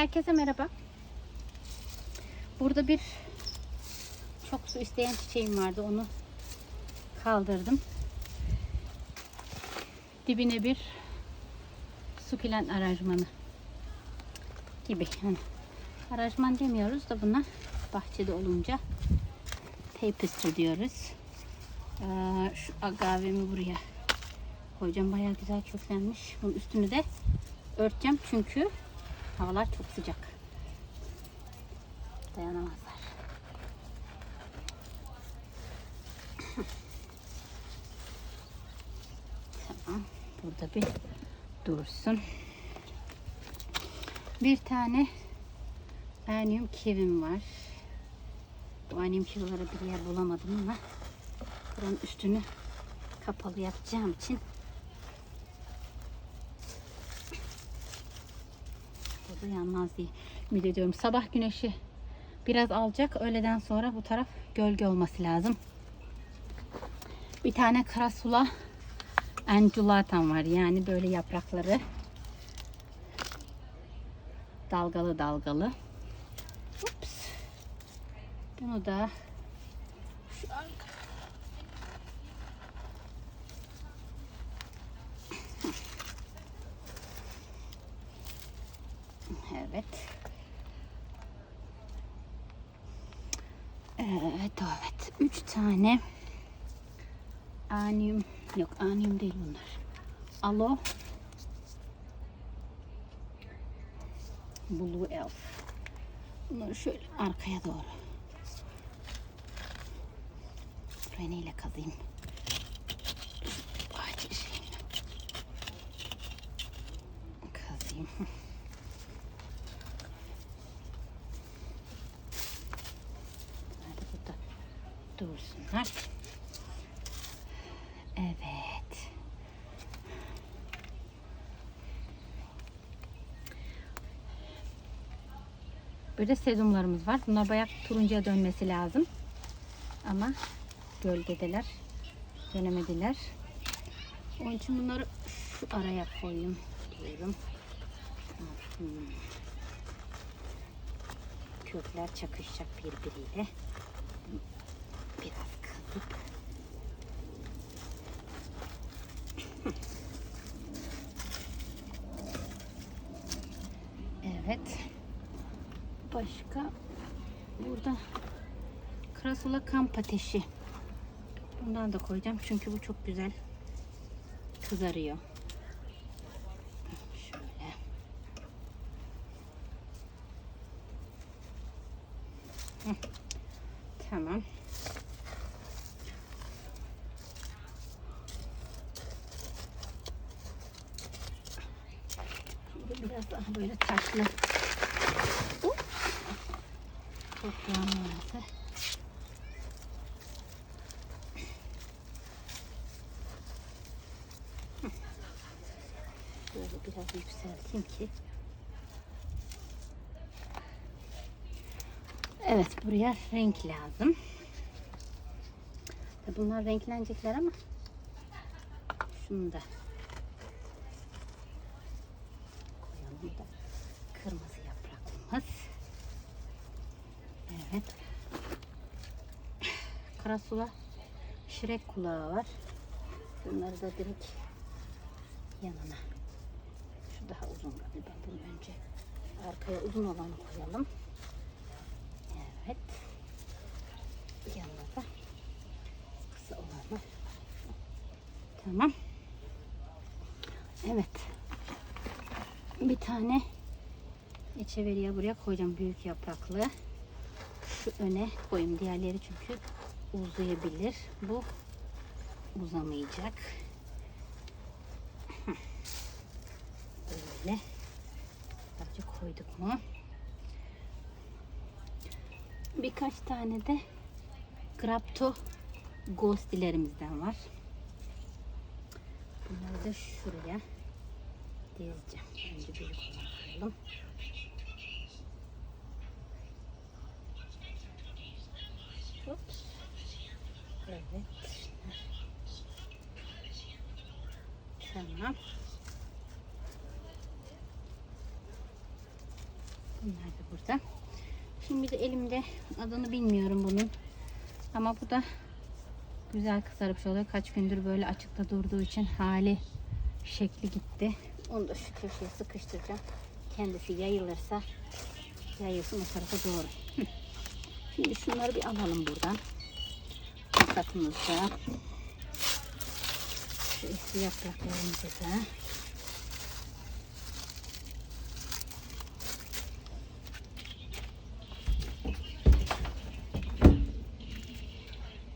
Herkese merhaba. Burada bir çok su isteyen çiçeğim vardı. Onu kaldırdım. Dibine bir sukulent aranjmanı gibi. Yani aranjman demiyoruz da buna bahçede olunca tapestry diyoruz. Şu agavemi buraya koyacağım. Bayağı güzel köklenmiş. Bunun üstünü de örteceğim çünkü havalar çok sıcak. Dayanamazlar. tamam. Burada bir dursun. Bir tane Ernium kivim var. Bu Ernium kivilara bir yer bulamadım ama buranın üstünü kapalı yapacağım için burada yanmaz diye ümit ediyorum. Sabah güneşi biraz alacak. Öğleden sonra bu taraf gölge olması lazım. Bir tane karasula angulatam var. Yani böyle yaprakları dalgalı dalgalı. Ups. Bunu da şu arka- Evet. Evet, evet. Üç tane Anium, yok anium değil bunlar. Alo. Blue Elf. Bunları şöyle arkaya doğru. Buraya neyle kazayım? Şeyini. Kazayım. Hadi burada dursunlar. Evet. Böyle sezumlarımız var. Bunlar bayağı turuncuya dönmesi lazım. Ama gölgedeler. Dönemediler. Onun için bunları şu araya koyayım diyorum. Kökler çakışacak birbiriyle. Biraz Evet. Başka burada krasula kamp ateşi. Bundan da koyacağım çünkü bu çok güzel kızarıyor. Şöyle. Tamam. Biraz daha böyle taşlı. Hop. Toprağım vardı. Böyle biraz yükselteyim ki. Evet buraya renk lazım. Bunlar renklenecekler ama şunu da koyalım da kırmızı yapraklımız. Evet. Karasula şirek kulağı var. Bunları da direkt yanına. Şu daha uzun galiba. Bunu önce arkaya uzun olanı koyalım. Evet. Yanına da kısa olanı. Tamam. Evet. Bir tane eçeveriye buraya koyacağım. Büyük yapraklı. Şu öne koyayım. Diğerleri çünkü uzayabilir. Bu uzamayacak. Böyle. Sadece koyduk mu? Birkaç tane de Grapto Ghostilerimizden var. Bunları da şuraya dizeceğim. Önce büyük koyalım. Ups. Evet. Tamam. Bunlar da burada. Şimdi de elimde adını bilmiyorum bunun. Ama bu da güzel kızarıp oluyor. Kaç gündür böyle açıkta durduğu için hali şekli gitti. Onu da şu köşeye sıkıştıracağım. Kendisi yayılırsa yayılsın o tarafa doğru. Şimdi şunları bir alalım buradan. Makatımızda. Şu eski yapraklarımızı da.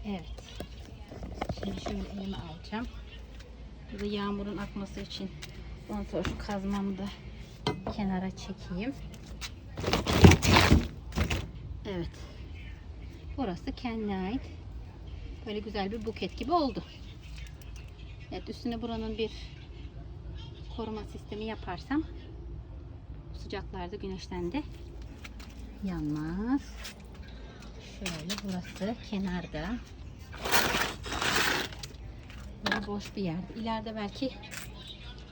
Evet. Şimdi şöyle elime alacağım. Burada yağmurun akması için ondan sonra şu kazmamı da kenara çekeyim. Evet. Burası kendine ait. Böyle güzel bir buket gibi oldu. Evet üstüne buranın bir koruma sistemi yaparsam sıcaklarda güneşten de yanmaz. Şöyle burası kenarda. Böyle boş bir yerde. İleride belki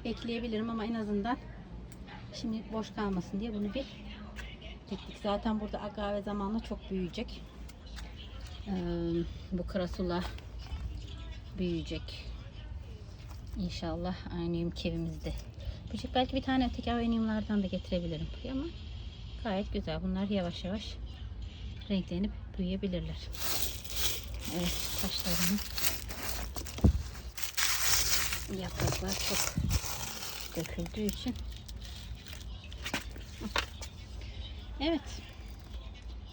ekleyebilirim ama en azından şimdi boş kalmasın diye bunu bir diktik. Zaten burada agave zamanla çok büyüyecek. Ee, bu krasula büyüyecek. İnşallah aynıyım kevimizde. Küçük belki bir tane öteki avenyumlardan da getirebilirim. Ama gayet güzel. Bunlar yavaş yavaş renklenip büyüyebilirler. Evet taşlarını yapraklar çok döküldüğü için Evet.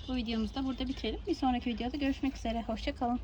Bu videomuzu da burada bitirelim. Bir sonraki videoda görüşmek üzere. Hoşçakalın.